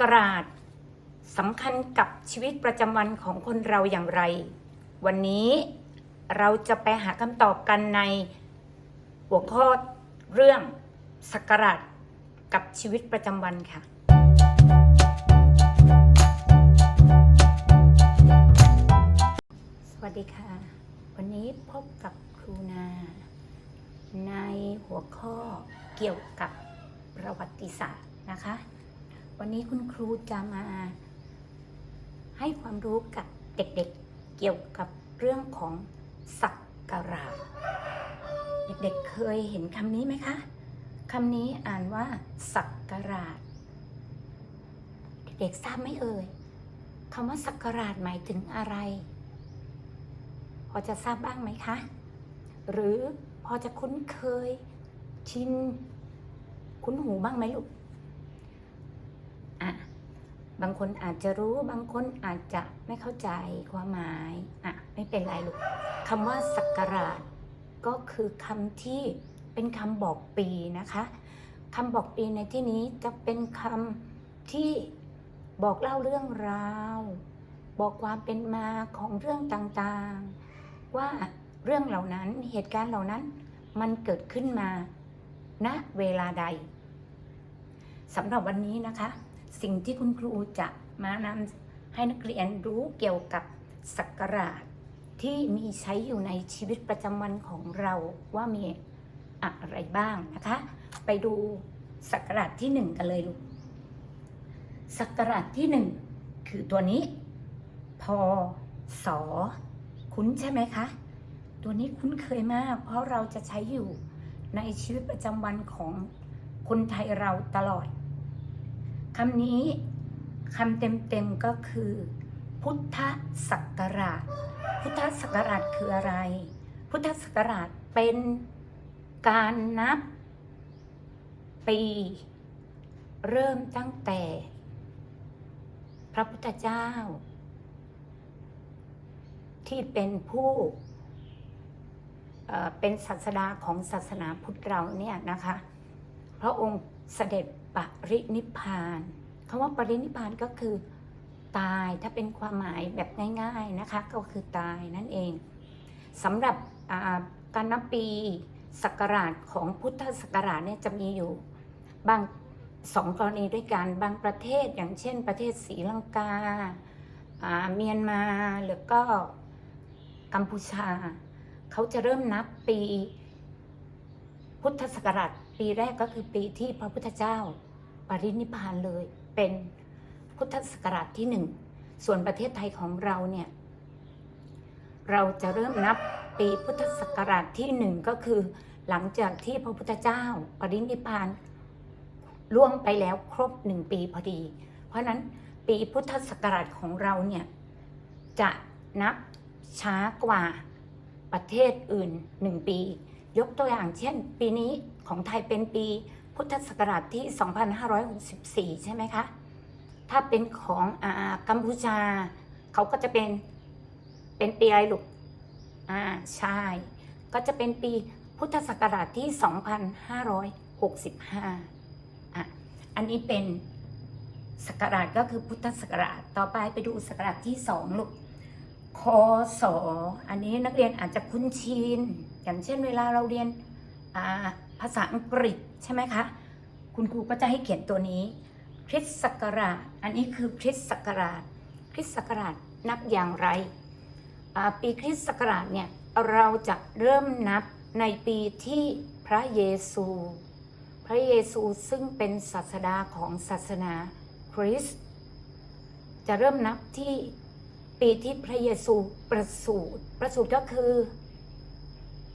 กราชสำคัญกับชีวิตประจำวันของคนเราอย่างไร วันนี้เราจะไปหาคำตอบกันในหัวข้อเรื่องสักราชกับชีวิตประจำวันค่ะ สวัสดีค่ะ วันนี้พบกับครูนา ในหัวข้อเกี่ยวกับประวัติศาสตร์นะคะ วันนี้คุณครูจะมาให้ความรู้กับเด็กๆ เกี่ยวกับเรื่องของสักการะเด็กๆเคยเห็นคำนี้ไหมคะคำนี้อ่านว่า สักการะเด็กๆทราบไหมเอ่ยคำว่าสักการะหมายถึงอะไร พอจะทราบบ้างไหมคะ หรือพอจะคุ้นเคยชิน คุ้นหูบ้างไหมลูก บางคนอาจจะรู้บางคนอาจจะไม่เข้าใจความหมายอะไม่เป็นไรลูกคำว่าสักการะก็คือคำที่เป็นคำบอกปีนะคะคำบอกปีในที่นี้จะเป็นคำที่บอกเล่าเรื่องราว บอกความเป็นมาของเรื่องต่างๆ ว่าเรื่องเหล่านั้นเหตุการณ์เหล่านั้นมันเกิดขึ้นมาณเวลาใดสำหรับวันนี้นะคะ สิ่งที่คุณครูจะมานำให้นักเรียนรู้เกี่ยวกับสักการะที่มีใช้อยู่ในชีวิตประจำวันของเราว่ามีอะไรบ้างนะคะ ไปดูสักการะที่หนึ่งกันเลยลูกสักการะที่หนึ่งคือตัวนี้ พอสอคุ้นใช่ไหมคะ ตัวนี้คุ้นเคยมาก เพราะเราจะใช้อยู่ในชีวิตประจำวันของคนไทยเราตลอดำนี้คำเต็มๆก็คือ พุทธศักราช พุทธศักราชคืออะไร พุทธศักราชเป็นการนับ ปี เริ่มตั้งแต่ พระพุทธเจ้า ที่เป็นผู้เอ่อเป็นศาสดาของศาสนาพุทธเราเนี่ยนะคะ พระองค์เสด็จปรินิพพาน คำว่าปรินิพานก็คือ ตายถ้าเป็นความหมายแบบง่ายๆนะคะก็คือตายนั่นเองสำหรับการนับปีศักราชของพุทธศักราชเนี่ยจะมีอยู่บางสองกรณีด้วยกันบางประเทศอย่างเช่น ประเทศศรีลังกาเมียนมาหรือก็กัมพูชา เขาจะเริ่มนับปี พุทธศักราชปีแรกก็คือปีที่พระพุทธเจ้าปรินิพานเลย เป็นพุทธศักราชที่หนึ่งส่วนประเทศไทยของเราเนี่ย เราจะเริ่มนับปีพุทธศักราชที่หนึ่งก็คือ หลังจากที่พระพุทธเจ้าปรินิพพานล่วงไปแล้วครบหนึ่งปีพอดี เพราะฉะนั้นปีพุทธศักราชของเราเนี่ย จะนับช้ากว่าประเทศอื่นหนึ่งปี ยกตัวอย่างเช่น ปีนี้ของไทยเป็นปี พุทธศักราชที่ 2564 ใช่ไหมคะ ถ้าเป็นของอากัมพูชา เขาก็จะเป็นเป็นปีอะไรลูกอ่าใช่ ก็จะเป็นปีพุทธศักราชที่ 2565 อะ อันนี้เป็นศักราชก็คือพุทธศักราช ต่อไปไปดูศักราชที่สองลูกคศอันนี้นักเรียนอาจจะคุ้นชิน อย่างเช่นเวลาเราเรียนอ่า ภาษาอังกฤษใช่ไหมคะ คุณครูก็จะให้เขียนตัวนี้ คริสต์ศักราช อันนี้คือคริสต์ศักราช คริสต์ศักราชนับอย่างไร ปีคริสต์ศักราชเนี่ยเราจะเริ่มนับในปีที่พระเยซู พระเยซูซึ่งเป็นศาสดาของศาสนาคริสต์จะเริ่มนับที่ปีที่พระเยซูประสูติประสูติก็คือ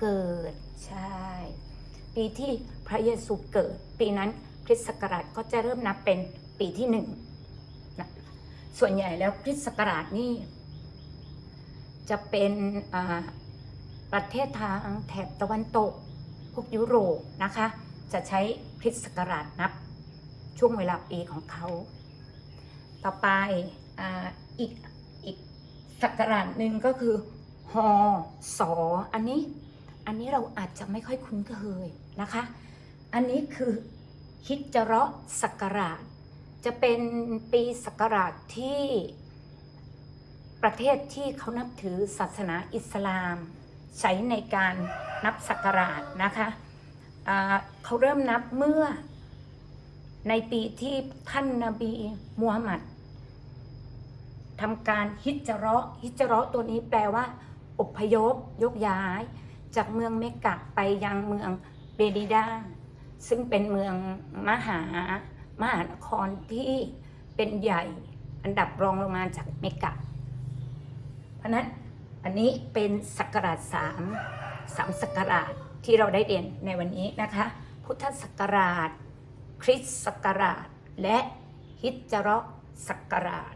เกิดใช่ ปีที่พระเยซูเกิด ปีนั้นคริสต์ศักราชก็จะเริ่มนับเป็นปีที่หนึ่งนะส่วนใหญ่แล้วคริสต์ศักราชนี่จะเป็นประเทศทางแถบตะวันตก พวกยุโรปนะคะ จะใช้คริสต์ศักราชนับช่วงเวลาปีของเขา ต่อไปออีกอีกศักราชหนึ่งก็คือฮอสออันนี้ อันนี้เราอาจจะไม่ค่อยคุ้นเคยนะคะ อันนี้คือฮิจเราะศักราช จะเป็นปีศักราชที่ประเทศที่เขานับถือศาสนาอิสลาม ใช้ในการนับศักราชนะคะอ่าเขาเริ่มนับเมื่อในปีที่ท่านนบีมูฮัมหมัดทำการฮิจเราะฮิจเราะตัวนี้แปลว่าอพยพ ยกย้าย จากเมืองเมกะไปยังเมืองเบดิดาซึ่งเป็นเมืองมหามหานครที่เป็นใหญ่อันดับรองลงมาจากเมกะ เพราะนั้นอันนี้เป็นศักราชสามสามศักราชที่เราได้เรียนในวันนี้นะคะ พุทธศักราช คริสต์ศักราช และฮิจเราะห์ศักราชอะ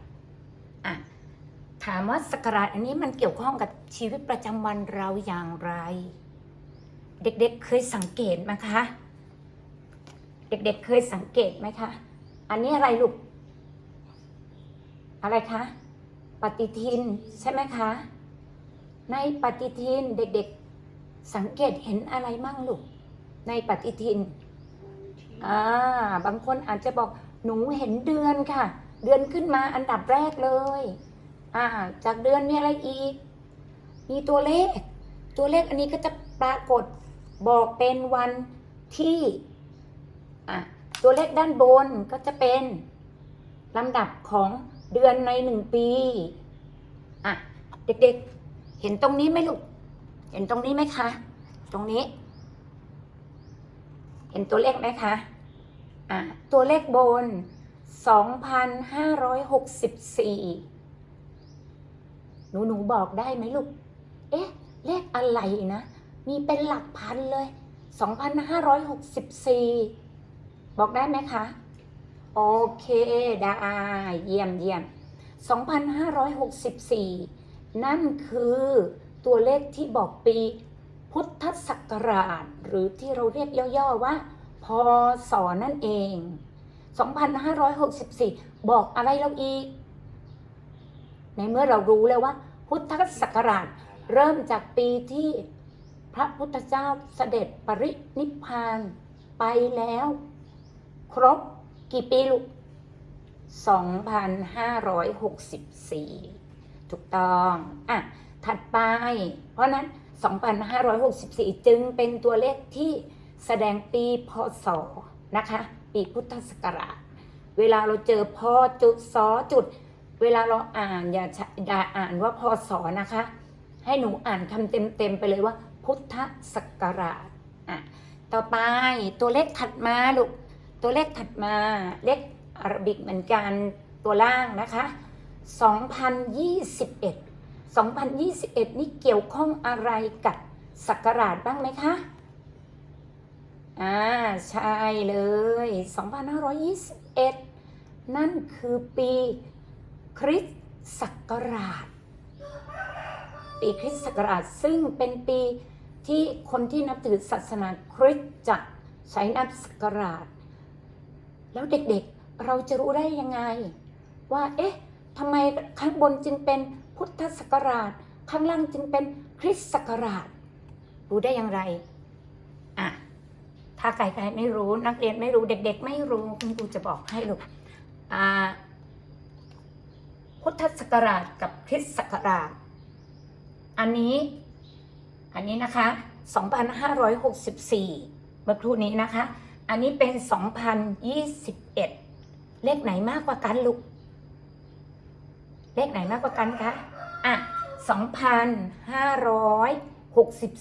ถามว่าศักราชอันนี้มันเกี่ยวข้องกับชีวิตประจำวันเราอย่างไร เด็กๆเคยสังเกตไหมคะ เด็กๆเคยสังเกตไหมคะ อันนี้อะไรลูก อะไรคะ ปฏิทินใช่ไหมคะ ในปฏิทินเด็กๆสังเกตเห็นอะไรมั่งลูก ในปฏิทิน อ่า บางคนอาจจะบอกหนูเห็นเดือนค่ะ เดือนขึ้นมาอันดับแรกเลย อ่า จากเดือนมีอะไรอีก มีตัวเลข ตัวเลขอันนี้ก็จะปรากฏบอกเป็นวันที่ อะ ตัวเลขด้านบนก็จะเป็นลำดับของเดือนในหนึ่งปี อะ เด็กๆ เห็นตรงนี้ไหมลูก เห็นตรงนี้ไหมคะ ตรงนี้ เห็นตัวเลขไหมคะ อะ ตัวเลขบน2,564ห หนูหนูบอกได้ไหมลูก เอ๊ะ เลขอะไรนะ มีเป็นหลักพันเลย 2,564 บอกได้ไหมคะ โอเค ได้ เยี่ยมเยี่ยม 2,564 นั่นคือตัวเลขที่บอกปีพุทธศักราช หรือที่เราเรียกย่อๆว่า พศนั่นเอง 2,564 บอกอะไรเราอีก ในเมื่อเรารู้แล้วว่า พุทธศักราชเริ่มจากปีที่พระพุทธเจ้าเสด็จปรินิพพานไปแล้ว ครบกี่ปีลูก 2,564 ถูกต้อง อะ ถัดไป เพราะนั้น 2,564 จึงเป็นตัวเลขที่แสดงปีพศนะคะ ปีพุทธศักราช เวลาเราเจอพอจุดสอจุด เวลาเราอ่านอย่าใช้อย่าอ่านว่าพศนะคะ ให้หนูอ่านคำเต็มๆไปเลยว่า พุทธศักราชอะต่อไปตัวเลขถัดมาลูกตัวเลขถัดมาเลขอารบิกเหมือนกันตัวล่างนะคะ 2021 2021 นี่เกี่ยวข้องอะไรกับศักราชบ้างไหมคะ อ่า ใช่เลย 2521 นั่นคือปี คริสต์ศักราช ปีคริสต์ศักราชซึ่งเป็นปีที่คนที่นับถือศาสนาคริสต์จะใช้นับศักราช แล้วเด็กๆเราจะรู้ได้ยังไง ว่าเอ๊ะทำไมข้างบนจึงเป็นพุทธศักราช ข้างล่างจึงเป็นคริสต์ศักราช รู้ได้อย่างไรอะถ้าใครๆไม่รู้นักเรียนไม่รู้เด็ก ๆ ไม่รู้คุณครูจะบอกให้ลูกอ่า พุทธศักราชกับคริสต์ศักราช อันนี้ อันนี้นะคะ 2,564เมื่อครู่นี้นะคะ อันนี้เป็น 2021 เลขไหนมากกว่ากันลูก เลขไหนมากกว่ากันคะ อะ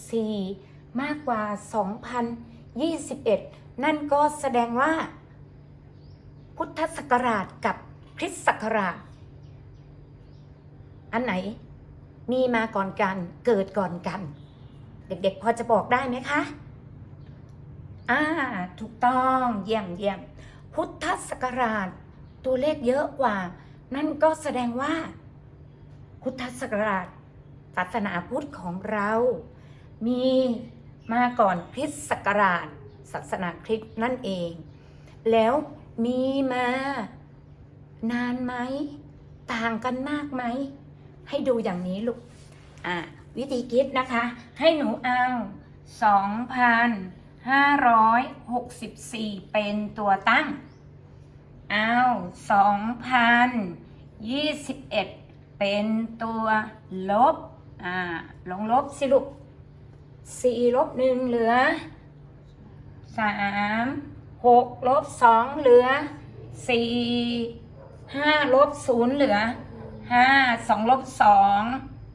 2,564 มากกว่า 2,021 นั่นก็แสดงว่า พุทธศักราชกับคริสต์ศักราช อันไหน มีมาก่อนกัน เกิดก่อนกัน เด็กๆ พอจะบอกได้ไหมคะ อ่า ถูกต้องเยี่ยมเยี่ยมพุทธศักราช ตัวเลขเยอะกว่า นั่นก็แสดงว่า พุทธศักราชศาสนาพุทธของเรา มีมาก่อนคริสต์ศักราช ศาสนาคริสต์นั่นเอง แล้วมีมานานไหม ต่างกันมากไหม ให้ดูอย่างนี้ลูกอะวิธีคิดนะคะ ให้หนูเอา2,564เป็นตัวตั้งอ้าวสองพันยี่สิบเอ็ดเป็นตัวลบ อ่า ลงลบสิลูกสี่ลบหนึ่งเหลือสามหกลบสองเหลือสี่ห้าลบศูนย์เหลือ ห้าสองลบสอง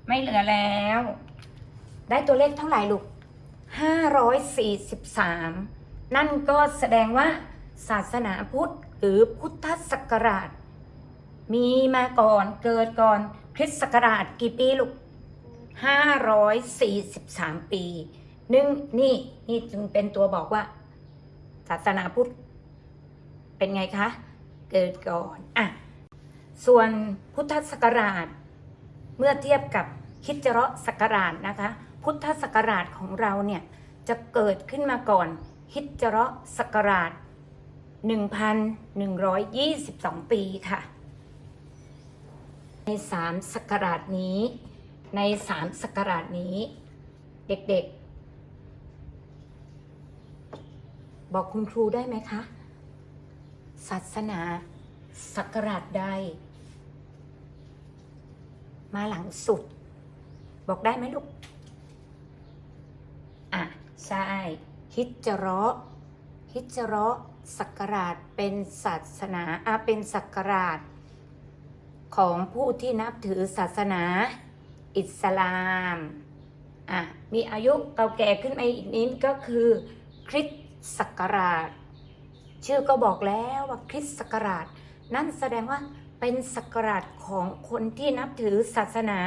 ไม่เหลือแล้ว ได้ตัวเลขเท่าไหร่ลูก543นั่นก็แสดงว่าศาสนาพุทธหรือพุทธศักราช มีมาก่อนเกิดก่อนคริสต์ศักราชกี่ปีลูก543ปีนึ่งนี่นี่จึงเป็นตัวบอกว่า ศาสนาพุทธเป็นไงคะ เกิดก่อน อะ ส่วนพุทธศักราช เมื่อเทียบกับฮิจเระศักราชนะคะ พุทธศักราชของเราเนี่ยจะเกิดขึ้นมาก่อนฮิจเราะห์ศักราช 1,122 ปีค่ะ ในสามศักราชนี้ในสามศักราชนี้ เด็กๆ บอกคุณครูได้ไหมคะ ศาสนาศักราชใด มาหลังสุด บอกได้ไหมลูก อะ ใช่ ฮิจเราะฮิจเราะห์ศักราชเป็นศาสนาอาเป็นศักราช ของผู้ที่นับถือศาสนา อิสลามอะมีอายุเก่าแก่ขึ้นมาอีกนิดก็คือคริสต์ศักราช ชื่อก็บอกแล้วว่าคริสต์ศักราช นั่นแสดงว่า เป็นศักราชของคนที่นับถือศาสนา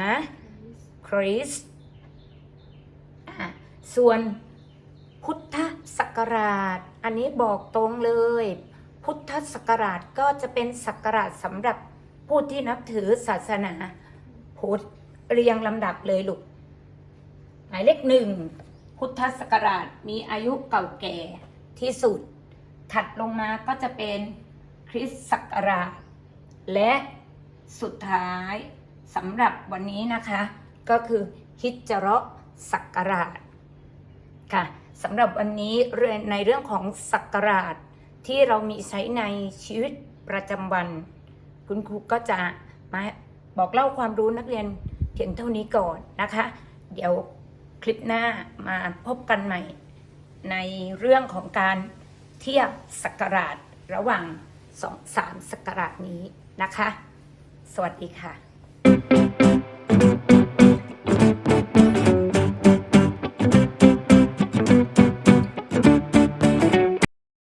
คริสต์ส่วนพุทธศักราช อันนี้บอกตรงเลย พุทธศักราชก็จะเป็นศักราชสำหรับผู้ที่นับถือศาสนาพุทธเรียงลำดับเลยลูกหมายเลขหนึ่งพุทธศักราชมีอายุเก่าแก่ที่สุด ถัดลงมาก็จะเป็นคริสต์ศักราช และสุดท้ายสำหรับวันนี้นะคะ ก็คือฮิจเราะห์ศักราชค่ะสำหรับวันนี้เรื่องในเรื่องของศักราชที่เรามีใช้ในชีวิตประจำวัน คุณครูก็จะมาบอกเล่าความรู้นักเรียนเพียงเท่านี้ก่อนนะคะ เดี๋ยวคลิปหน้ามาพบกันใหม่ ในเรื่องของการเทียบศักราชระหว่างสองสามศักราชนี้ นะคะ สวัสดีค่ะ